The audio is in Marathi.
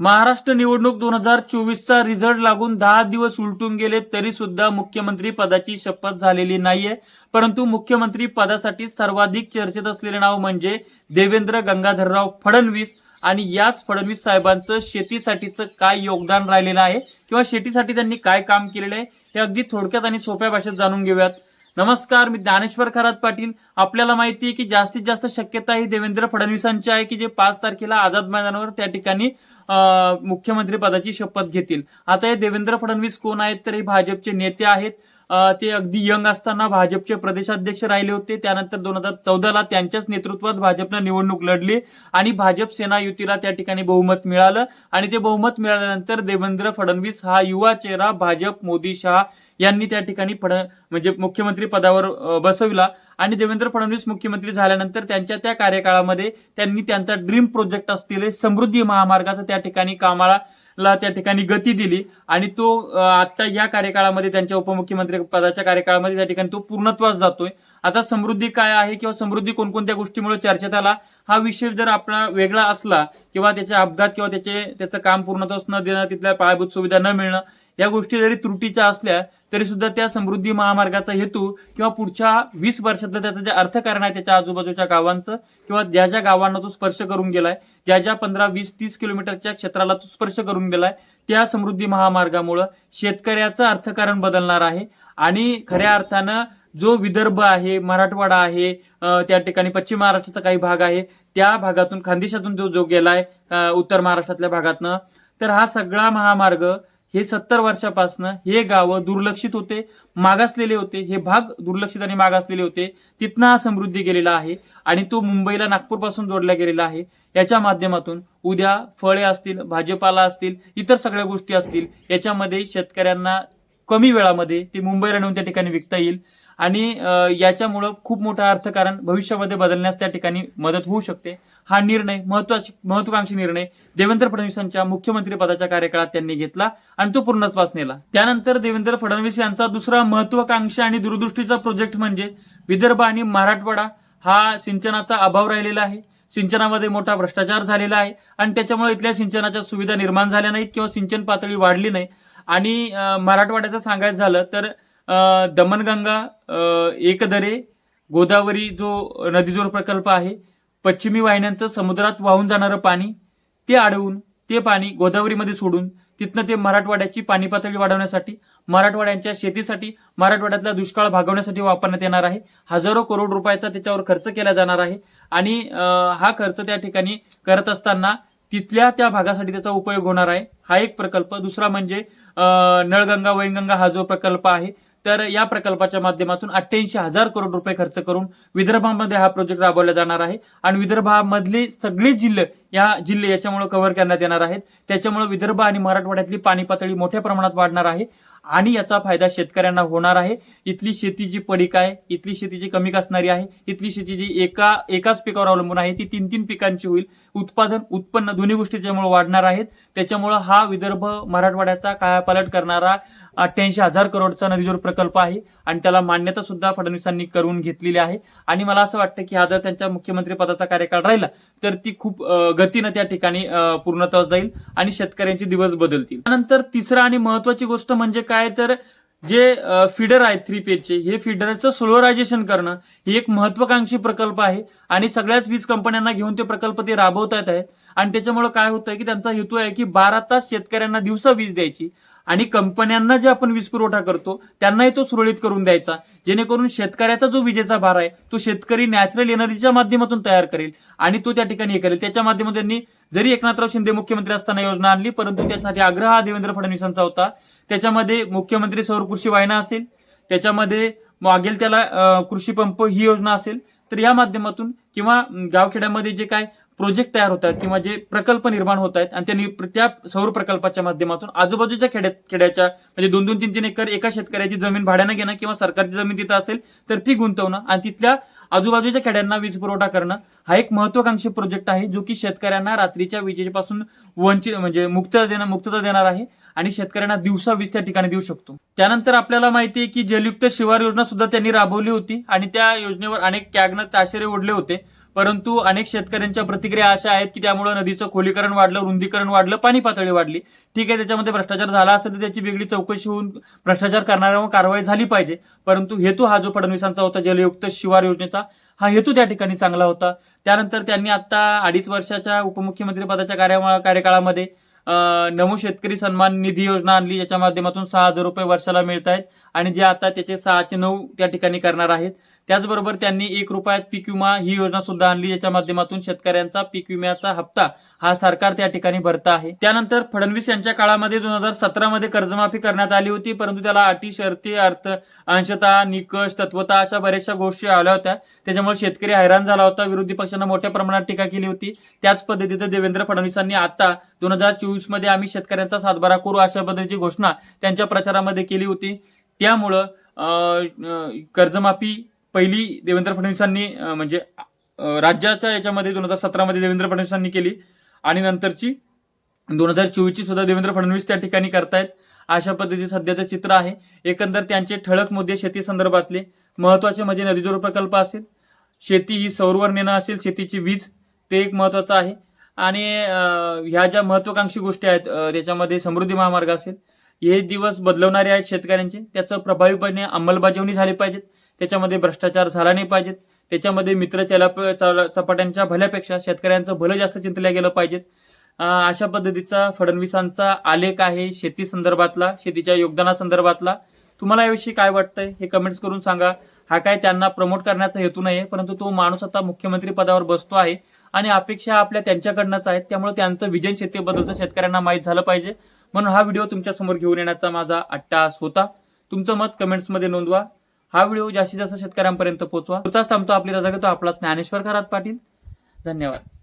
महाराष्ट्र निवडणूक दोन हजार चोवीसचा रिझल्ट लागून दहा दिवस उलटून गेले तरी सुद्धा मुख्यमंत्री पदाची शपथ झालेली नाहीये. परंतु मुख्यमंत्री पदासाठी सर्वाधिक चर्चेत असलेले नाव म्हणजे देवेंद्र गंगाधरराव फडणवीस. आणि याच फडणवीस साहेबांचं शेतीसाठीचं काय योगदान राहिलेलं आहे? किंवा शेतीसाठी त्यांनी काय काम केलेलं आहे? हे अगदी थोडक्यात आणि सोप्या भाषेत जाणून घेऊयात. नमस्कार मी ज्ञानेश्वर खरात पाटील. आपल्याला माहिती आहे की जास्तीत जास्त शक्यता ही देवेंद्र फडणवीसांची आहे की जे पाच तारखेला आझाद मैदानावर त्या ठिकाणी मुख्यमंत्री पदाची शपथ घेतील. आता हे देवेंद्र फडणवीस कोण आहेत? तर हे भाजपचे नेते आहेत. ते अगदी यंग असताना भाजपचे प्रदेशाध्यक्ष राहिले होते. त्यानंतर दोन हजार चौदाला त्यांच्याच नेतृत्वात भाजपनं निवडणूक लढली आणि भाजप सेना युतीला त्या ठिकाणी बहुमत मिळालं. आणि ते बहुमत मिळाल्यानंतर देवेंद्र फडणवीस हा युवा चेहरा भाजप मोदी शहा यांनी त्या ठिकाणी फड म्हणजे मुख्यमंत्री पदावर बसविला. आणि देवेंद्र फडणवीस मुख्यमंत्री झाल्यानंतर त्यांच्या त्या कार्यकाळामध्ये त्यांनी त्यांचा ड्रीम प्रोजेक्ट असलेले समृद्धी महामार्गाचं त्या ठिकाणी कामाला ला त्या ठिकाणी गती दिली आणि तो आता या कार्यकाळामध्ये त्यांच्या उपमुख्यमंत्री पदाच्या कार्यकाळामध्ये त्या ठिकाणी तो पूर्णत्वास जातोय. आता समृद्धी काय आहे किंवा समृद्धी कोणकोणत्या गोष्टीमुळे चर्चेत आला हा विषय जर आपला वेगळा असला किंवा त्याचे अपघात किंवा त्याचे त्याचं काम पूर्णत्वास न देणं तिथल्या पायाभूत सुविधा न मिळणं या गोष्टी जरी त्रुटीच्या असल्या तरी सुद्धा त्या समृद्धी महामार्गाचा हेतू किंवा पुढच्या वीस वर्षातलं त्याचं जे अर्थकारण आहे त्याच्या आजूबाजूच्या गावांचं किंवा ज्या ज्या गावांना तो स्पर्श करून गेलाय ज्या ज्या पंधरा वीस तीस किलोमीटरच्या क्षेत्राला तो स्पर्श करून गेलाय त्या समृद्धी महामार्गामुळं शेतकऱ्याचं अर्थकारण बदलणार आहे. आणि खऱ्या अर्थानं जो विदर्भ आहे मराठवाडा आहे त्या ठिकाणी पश्चिम महाराष्ट्राचा काही भाग आहे त्या भागातून खानदेशातून जो जो गेलाय उत्तर महाराष्ट्रातल्या भागातनं तर हा सगळा महामार्ग हे सत्तर वर्षापासनं हे गावं दुर्लक्षित होते मागासलेले होते. हे भाग दुर्लक्षित आणि मागासलेले होते. तिथनं हा समृद्धी गेलेला आहे आणि तो मुंबईला नागपूरपासून जोडला गेलेला आहे. याच्या माध्यमातून उद्या फळे असतील भाजीपाला असतील इतर सगळ्या गोष्टी असतील याच्यामध्ये शेतकऱ्यांना कमी वेळामध्ये ते मुंबईला नेऊन त्या ठिकाणी विकता येईल. आणि याच्यामुळं खूप मोठं अर्थकारण भविष्यामध्ये बदलण्यास त्या ठिकाणी मदत होऊ शकते. हा निर्णय महत्वाची महत्वाकांक्षी निर्णय देवेंद्र फडणवीसांच्या मुख्यमंत्री पदाच्या कार्यकाळात त्यांनी घेतला आणि तो पूर्णत्वास नेला. त्यानंतर देवेंद्र फडणवीस यांचा दुसरा महत्वाकांक्षी आणि दूरदृष्टीचा प्रोजेक्ट म्हणजे विदर्भ आणि मराठवाडा हा सिंचनाचा अभाव राहिलेला आहे. सिंचनामध्ये मोठा भ्रष्टाचार झालेला आहे आणि त्याच्यामुळे इथल्या सिंचनाच्या सुविधा निर्माण झाल्या नाहीत किंवा सिंचन पातळी वाढली नाही. आणि मराठवाड्याचं सांगायचं झालं तर दमणगंगा एकदरे गोदावरी जो नदीजोड प्रकल्प आहे पश्चिमी वाहिन्यांचं समुद्रात वाहून जाणारं पाणी ते अडवून ते पाणी गोदावरीमध्ये सोडून तिथनं ते मराठवाड्याची पाणी पातळी वाढवण्यासाठी मराठवाड्यांच्या शेतीसाठी मराठवाड्यातला दुष्काळ भागवण्यासाठी वापरण्यात येणार आहे. हजारो करोड रुपयाचा त्याच्यावर खर्च केला जाणार आहे. आणि हा खर्च त्या ठिकाणी करत असताना तिथल्या त्या भागासाठी त्याचा उपयोग होणार आहे. हा एक प्रकल्प. दुसरा म्हणजे नळगंगा वैनगंगा हा जो प्रकल्प आहे तर या प्रकल्पाच्या माध्यमातून अठ्ठ्याऐंशी हजार करोड रुपये खर्च करून विदर्भामध्ये हा प्रोजेक्ट राबवला जाणार आहे. आणि विदर्भामधले सगळे जिल्हे या जिल्हे याच्यामुळे कव्हर करण्यात येणार आहेत. त्याच्यामुळे विदर्भ आणि मराठवाड्यातली पाणी पातळी मोठ्या प्रमाणात वाढणार आहे. आणि याचा फायदा शेतकऱ्यांना होणार आहे. इथली शेती जी पडीक आहे इथली शेती जी कमी असणारी आहे इथली शेती जी एका एकाच पिकावर अवलंबून आहे ती तीन तीन पिकांची होईल. उत्पादन उत्पन्न दोन्ही गोष्टी त्यामुळे वाढणार आहेत. त्याच्यामुळं हा विदर्भ मराठवाड्याचा कायापालट करणारा अठ्ठ्याऐंशी हजार करोडचा नदीजोड प्रकल्प आहे आणि त्याला मान्यता सुद्धा फडणवीसांनी करून घेतलेली आहे. आणि मला असं वाटतं की हा जर त्यांच्या मुख्यमंत्री पदाचा कार्यकाळ राहिला तर ती खूप गतीनं त्या ठिकाणी पूर्णत्वास जाईल आणि शेतकऱ्यांचे दिवस बदलतील. त्यानंतर तिसरा आणि महत्वाची गोष्ट म्हणजे काय तर जे फिडर आहेत थ्री पेजचे हे फिडरचं सोलरायझेशन करणं हे एक महत्वाकांक्षी प्रकल्प आहे. आणि सगळ्याच वीज कंपन्यांना घेऊन ते प्रकल्प ते राबवतात आहेत. आणि त्याच्यामुळे काय होतंय की त्यांचा हेतू आहे की बारा तास शेतकऱ्यांना दिवसा वीज द्यायची. आणि कंपन्यांना जे आपण वीज पुरवठा करतो त्यांनाही तो सुरळीत करून द्यायचा. जेणेकरून शेतकऱ्याचा जो विजेचा भार आहे तो शेतकरी नॅचरल एनर्जीच्या माध्यमातून तयार करेल आणि तो त्या ठिकाणी हे करेल. त्याच्या माध्यमातून त्यांनी जरी एकनाथराव शिंदे मुख्यमंत्री असताना योजना आणली परंतु त्यासाठी आग्रह हा देवेंद्र फडणवीसांचा होता. त्याच्यामध्ये मुख्यमंत्री सौर कृषी वाहिना असेल त्याच्यामध्ये मागेल त्याला कृषी पंप ही योजना असेल तर या माध्यमातून किंवा गावखेड्यामध्ये जे काय प्रोजेक्ट तयार होतात किंवा जे प्रकल्प निर्माण होत आहेत आणि त्या त्या सौर प्रकल्पाच्या माध्यमातून आजूबाजूच्या खेड्यात खेड्याच्या म्हणजे दोन दोन तीन तीन एकर एका शेतकऱ्याची जमीन भाड्यानं घेणं किंवा सरकारची जमीन तिथं असेल तर ती गुंतवणं आणि तिथल्या आजूबाजूच्या खेड्यांना वीज पुरवठा करणं हा एक महत्वाकांक्षी प्रोजेक्ट आहे जो की शेतकऱ्यांना रात्रीच्या विजेपासून वंचित म्हणजे मुक्तता देणं मुक्तता देणार आहे आणि शेतकऱ्यांना दिवसा वीज त्या ठिकाणी देऊ शकतो. त्यानंतर आपल्याला माहिती आहे की जलयुक्त शिवार योजना सुद्धा त्यांनी राबवली होती आणि त्या योजनेवर अनेक कॅगनं ताशेरे ओढले होते. परंतु अनेक शेतकऱ्यांच्या प्रतिक्रिया अशा आहेत की त्यामुळे नदीचं खोलीकरण वाढलं रुंदीकरण वाढलं पाणी पातळी वाढली. ठीक आहे त्याच्यामध्ये भ्रष्टाचार झाला असेल तर त्याची वेगळी चौकशी होऊन भ्रष्टाचार करणाऱ्यावर कारवाई झाली पाहिजे. परंतु हेतू हा जो फडणवीसांचा होता जलयुक्त शिवार योजनेचा हा हेतू त्या ठिकाणी चांगला होता. त्यानंतर त्यांनी आता अडीच वर्षाच्या उपमुख्यमंत्री पदाच्या कार्यकाळामध्ये नमो शेतकरी सन्मान निधी योजना आणली याच्या माध्यमातून सहा हजार रुपये वर्षाला मिळत आहेत आणि जे आता त्याचे सहाचे नऊ त्या ठिकाणी करणार आहेत. त्याचबरोबर त्यांनी एक रुपयात पीक विमा ही योजना सुद्धा आणली याच्या माध्यमातून शेतकऱ्यांचा पीक विम्याचा हप्ता हा सरकार त्या ठिकाणी भरता आहे. त्यानंतर फडणवीस यांच्या काळामध्ये दोन हजार सतरा मध्ये कर्जमाफी करण्यात आली होती परंतु त्याला अटी शर्ती अर्थ अंशता निकष तत्वता अशा बऱ्याचशा गोष्टी आल्या होत्या. त्याच्यामुळे शेतकरी हैराण झाला होता विरोधी पक्षांना मोठ्या प्रमाणात टीका केली होती. त्याच पद्धतीने देवेंद्र फडणवीसांनी आता दोन हजार चोवीसमध्ये आम्ही शेतकऱ्यांचा सातबारा करू अशा पद्धतीची घोषणा त्यांच्या प्रचारामध्ये केली होती. त्यामुळं कर्जमाफी पहिली देवेंद्र फडणवीसांनी म्हणजे राज्याच्या याच्यामध्ये दोन हजार सतरामध्ये देवेंद्र फडणवीसांनी केली. आणि नंतरची दोन हजार चोवीसची सुद्धा देवेंद्र फडणवीस त्या ठिकाणी करतायत. अशा पद्धतीचे सध्याचं चित्र आहे. एकंदर त्यांचे ठळक मुद्दे शेती संदर्भातले. महत्त्वाचे म्हणजे नदीजोड प्रकल्प असेल. शेती ही सौरवर नेणं असेल. शेतीची वीज ते एक महत्वाचं आहे. आणि ह्या ज्या महत्वाकांक्षी गोष्टी आहेत त्याच्यामध्ये समृद्धी महामार्ग असेल. हे दिवस बदलवणारे आहेत शेतकऱ्यांचे. त्याचं प्रभावीपणे अंमलबजावणी झाली पाहिजेत. त्याच्यामध्ये भ्रष्टाचार झाला नाही पाहिजेत. त्याच्यामध्ये मित्र चलाप चला- चपाट्यांच्या भल्यापेक्षा शेतकऱ्यांचं भलं जास्त चिंतल्या गेलं पाहिजेत. अशा पद्धतीचा फडणवीसांचा आलेख आहे शेती संदर्भातला शेतीच्या योगदाना संदर्भातला तुम्हाला याविषयी काय वाटतंय हे कमेंट्स करून सांगा. हा काय त्यांना प्रमोट करण्याचा हेतू नाहीये परंतु तो माणूस आता मुख्यमंत्री पदावर बसतो आहे. आणि अपेक्षा आपल्या त्यांच्याकडनंच आहेत. त्यामुळे त्यांचं विजन शेतीबद्दलचं शेतकऱ्यांना माहीत झालं पाहिजे. म्हणून हा व्हिडिओ तुमच्यासमोर घेऊन येण्याचा माझा अट्टास होता. तुमचं मत कमेंट्समध्ये नोंदवा. हा व्हिडिओ जास्तीत जास्त शेतकऱ्यांपर्यंत पोहोचवा. तुर्तास थांबतो आपली रजा घेतो. आपला ज्ञानेश्वर खरात पाटील. धन्यवाद.